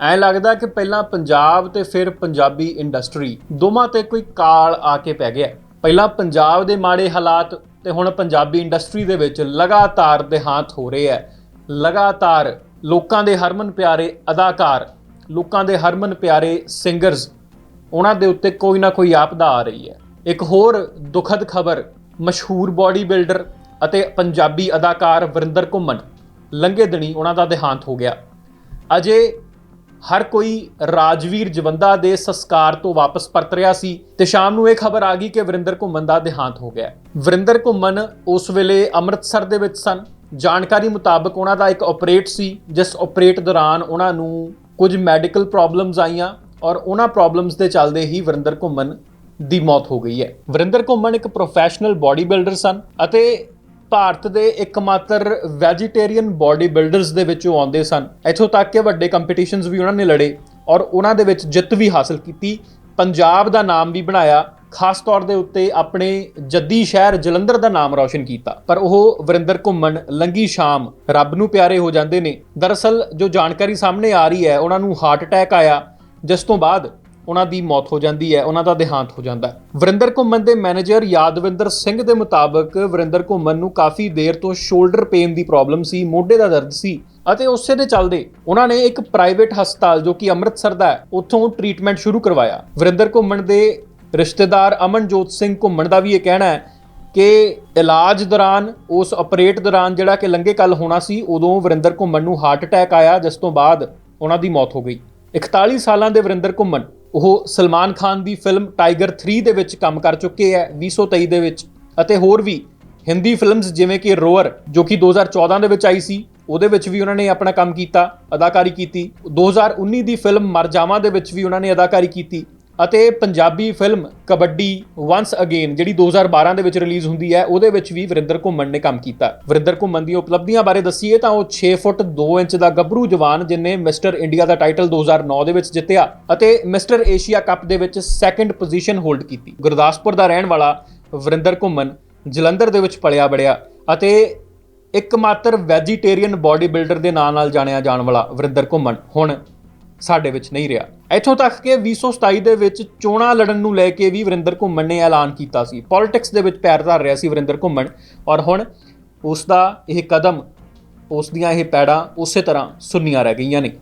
ਐਂ ਲੱਗਦਾ ਕਿ ਪਹਿਲਾਂ ਪੰਜਾਬ ਤੇ ਫਿਰ ਪੰਜਾਬੀ ਇੰਡਸਟਰੀ ਦੋਵਾਂ ਤੇ ਕੋਈ ਕਾਲ ਆ ਕੇ ਪੈ ਗਿਆ। ਪਹਿਲਾਂ ਪੰਜਾਬ ਦੇ ਮਾੜੇ ਹਾਲਾਤ ਤੇ ਹੁਣ ਪੰਜਾਬੀ ਇੰਡਸਟਰੀ ਦੇ ਵਿੱਚ ਲਗਾਤਾਰ ਦੇਹਾਂਤ ਹੋ ਰਹੇ ਹੈ ਲਗਾਤਾਰ ਲੋਕਾਂ ਦੇ ਹਰਮਨ ਪਿਆਰੇ ਅਦਾਕਾਰ, ਲੋਕਾਂ ਦੇ ਹਰਮਨ ਪਿਆਰੇ ਸਿੰਗਰਸ ਉਹਨਾਂ ਦੇ ਉੱਤੇ ਕੋਈ ਨਾ ਕੋਈ ਆਪਦਾ ਆ ਰਹੀ ਹੈ ਇੱਕ ਹੋਰ ਦੁਖਦ ਖਬਰ, ਮਸ਼ਹੂਰ ਬਾਡੀ ਬਿਲਡਰ ਅਤੇ ਪੰਜਾਬੀ ਅਦਾਕਾਰ ਵਰਿੰਦਰ ਘੁੰਮਣ, ਲੰਘੇ ਦਿਨੀ ਉਹਨਾਂ ਦਾ ਦੇਹਾਂਤ ਹੋ ਗਿਆ। ਅਜੇ ਹਰ ਕੋਈ ਰਾਜਵੀਰ ਜਵੰਦਾ ਦੇ ਸੰਸਕਾਰ ਤੋਂ ਵਾਪਸ ਪਰਤ ਰਿਹਾ ਸੀ ਤੇ ਸ਼ਾਮ ਨੂੰ ਇਹ ਖਬਰ ਆ ਗਈ ਕਿ ਵਰਿੰਦਰ ਘੁੰਮਣ ਦਾ ਦੇਹਾਂਤ ਹੋ ਗਿਆ। ਵਰਿੰਦਰ ਘੁੰਮਣ ਉਸ ਵੇਲੇ ਅੰਮ੍ਰਿਤਸਰ ਦੇ ਵਿੱਚ ਸਨ। ਜਾਣਕਾਰੀ ਮੁਤਾਬਕ ਉਹਨਾਂ ਦਾ ਇੱਕ ਆਪਰੇਟ ਸੀ, ਜਿਸ ਆਪਰੇਟ ਦੌਰਾਨ ਉਹਨਾਂ ਨੂੰ ਕੁਝ ਮੈਡੀਕਲ ਪ੍ਰੋਬਲਮਸ ਆਈਆਂ ਔਰ ਉਹਨਾਂ ਪ੍ਰੋਬਲਮਸ ਦੇ ਚੱਲਦੇ ਹੀ ਵਰਿੰਦਰ ਘੁੰਮਣ ਦੀ ਮੌਤ ਹੋ ਗਈ ਹੈ। ਵਰਿੰਦਰ ਘੁੰਮਣ ਇੱਕ ਪ੍ਰੋਫੈਸ਼ਨਲ ਬਾਡੀ ਬਿਲਡਰ ਸਨ ਅਤੇ ਭਾਰਤ ਦੇ ਇੱਕਮਾਤਰ ਵੈਜੀਟੇਰੀਅਨ ਬਾਡੀ ਬਿਲਡਰਸ ਦੇ ਵਿੱਚੋਂ ਆਉਂਦੇ ਸਨ। ਇੱਥੋਂ ਤੱਕ ਕਿ ਵੱਡੇ ਕੰਪੀਟੀਸ਼ਨਸ ਵੀ ਉਹਨਾਂ ਨੇ ਲੜੇ ਔਰ ਉਹਨਾਂ ਦੇ ਵਿੱਚ ਜਿੱਤ ਵੀ ਹਾਸਲ ਕੀਤੀ। ਪੰਜਾਬ ਦਾ ਨਾਮ ਵੀ ਬਣਾਇਆ, ਖਾਸ ਤੌਰ ਦੇ ਉੱਤੇ ਆਪਣੇ ਜੱਦੀ ਸ਼ਹਿਰ ਜਲੰਧਰ ਦਾ ਨਾਮ ਰੌਸ਼ਨ ਕੀਤਾ। ਪਰ ਉਹ ਵਰਿੰਦਰ ਘੁੰਮਣ ਲੰਗੀ ਸ਼ਾਮ ਰੱਬ ਨੂੰ ਪਿਆਰੇ ਹੋ ਜਾਂਦੇ ਨੇ। ਦਰਅਸਲ ਜੋ ਜਾਣਕਾਰੀ ਸਾਹਮਣੇ ਆ ਰਹੀ ਹੈ, ਉਹਨਾਂ ਨੂੰ ਹਾਰਟ ਅਟੈਕ ਆਇਆ, ਜਿਸ ਤੋਂ ਬਾਅਦ ਉਹਨਾਂ ਦੀ ਮੌਤ ਹੋ ਜਾਂਦੀ ਹੈ, ਉਹਨਾਂ ਦਾ ਦੇਹਾਂਤ ਹੋ ਜਾਂਦਾ ਹੈ। ਵਰਿੰਦਰ ਘੁੰਮਣ ਦੇ ਮੈਨੇਜਰ ਯਾਦਵਿੰਦਰ ਸਿੰਘ ਦੇ ਮੁਤਾਬਕ ਵਰਿੰਦਰ ਘੁੰਮਣ ਨੂੰ ਕਾਫੀ ਦੇਰ ਤੋਂ ਸ਼ੋਲਡਰ ਪੇਨ ਦੀ ਪ੍ਰੋਬਲਮ ਸੀ, ਮੋਢੇ ਦਾ ਦਰਦ ਸੀ ਅਤੇ ਉਸੇ ਦੇ ਚੱਲਦੇ ਉਹਨਾਂ ਨੇ ਇੱਕ ਪ੍ਰਾਈਵੇਟ ਹਸਪਤਾਲ ਜੋ ਕਿ ਅੰਮ੍ਰਿਤਸਰ ਦਾ ਹੈ, ਉੱਥੋਂ ਟ੍ਰੀਟਮੈਂਟ ਸ਼ੁਰੂ ਕਰਵਾਇਆ। ਵਰਿੰਦਰ ਘੁੰਮਣ ਦੇ ਰਿਸ਼ਤੇਦਾਰ ਅਮਨਜੋਤ ਸਿੰਘ ਘੁੰਮਣ ਦਾ ਵੀ ਇਹ ਕਹਿਣਾ ਹੈ ਕਿ ਇਲਾਜ ਦੌਰਾਨ, ਉਸ ਆਪਰੇਟ ਦੌਰਾਨ ਜਿਹੜਾ ਕਿ ਲੰਗੇ ਕੱਲ ਹੋਣਾ ਸੀ, ਉਦੋਂ ਵਰਿੰਦਰ ਘੁੰਮਣ ਨੂੰ ਹਾਰਟ ਅਟੈਕ ਆਇਆ, ਜਿਸ ਤੋਂ ਬਾਅਦ ਉਹਨਾਂ ਦੀ ਮੌਤ ਹੋ ਗਈ। 41 ਸਾਲਾਂ ਦੇ ਵਰਿੰਦਰ ਘੁੰਮਣ ਉਹ ਸਲਮਾਨ ਖਾਨ ਦੀ ਫਿਲਮ ਟਾਈਗਰ 3 ਦੇ ਵਿੱਚ ਕੰਮ ਕਰ ਚੁੱਕੇ ਹੈ 2023 ਦੇ ਵਿੱਚ। ਅਤੇ ਹੋਰ ਵੀ ਹਿੰਦੀ ਫਿਲਮਸ ਜਿਵੇਂ ਕਿ ਰੋਅਰ ਜੋ ਕਿ 2014 ਦੇ ਵਿੱਚ ਆਈ ਸੀ, ਉਹਦੇ ਵਿੱਚ ਵੀ ਉਹਨਾਂ ਨੇ ਆਪਣਾ ਕੰਮ ਕੀਤਾ, ਅਦਾਕਾਰੀ ਕੀਤੀ। 2019 ਦੀ ਫਿਲਮ ਮਰ ਜਾਵਾਂ ਦੇ ਵਿੱਚ ਵੀ ਉਹਨਾਂ ਨੇ ਅਦਾਕਾਰੀ ਕੀਤੀ। ਅਤੇ Punjabi film Kabaddi once again ਜਿਹੜੀ 2012 ਦੇ ਵਿੱਚ ਰਿਲੀਜ਼ ਹੁੰਦੀ ਹੈ, ਉਹਦੇ ਵਿੱਚ ਵੀ ਵਰਿੰਦਰ ਘੁੰਮਣ ਨੇ ਕੰਮ ਕੀਤਾ। ਵਰਿੰਦਰ ਘੁੰਮਣ ਦੀਆਂ ਉਪਲਬਧੀਆਂ ਬਾਰੇ ਦੱਸੀਏ ਤਾਂ ਉਹ 6 ਫੁੱਟ 2 ਇੰਚ ਦਾ ਗੱਭਰੂ ਜਵਾਨ ਜਿਨੇ ਮਿਸਟਰ ਇੰਡੀਆ ਦਾ ਟਾਈਟਲ 2009 ਦੇ ਵਿੱਚ ਜਿੱਤਿਆ ਅਤੇ ਮਿਸਟਰ ਏਸ਼ੀਆ ਕੱਪ ਦੇ ਵਿੱਚ ਸੈਕੰਡ ਪੋਜੀਸ਼ਨ ਹੋਲਡ ਕੀਤੀ। ਗੁਰਦਾਸਪੁਰ ਦਾ ਰਹਿਣ ਵਾਲਾ ਵਰਿੰਦਰ ਘੁੰਮਣ ਜਲੰਧਰ ਦੇ ਵਿੱਚ ਪਲਿਆ ਬੜਿਆ ਅਤੇ ਇੱਕਮਾਤਰ ਵੈਜੀਟੇਰੀਅਨ ਬਾਡੀ ਬਿਲਡਰ ਦੇ ਨਾਂ ਨਾਲ ਜਾਣਿਆ ਜਾਣ ਵਾਲਾ ਵਰਿੰਦਰ ਘੁੰਮਣ। ਹੁਣ ਸਾਡੇ ਵਿੱਚ ਨਹੀਂ ਰਿਹਾ। ਇੱਥੋਂ ਤੱਕ ਕਿ 2027 ਦੇ ਵਿੱਚ ਚੋਣਾਂ ਲੜਨ ਨੂੰ ਲੈ ਕੇ ਵੀ ਵਰਿੰਦਰ ਘੁੰਮਣ ਨੇ ਐਲਾਨ ਕੀਤਾ ਸੀ। ਪੋਲਿਟਿਕਸ ਦੇ ਵਿੱਚ ਪੈਰ ਧਰ ਰਿਹਾ ਸੀ ਵਰਿੰਦਰ ਘੁੰਮਣ। ਔਰ ਹੁਣ ਉਸ ਦਾ ਇਹ ਕਦਮ, ਉਸ ਦੀਆਂ ਇਹ ਪੈੜਾਂ ਉਸੇ ਤਰ੍ਹਾਂ ਸੁੰਨੀਆਂ ਰਹਿ ਗਈਆਂ ਨੇ।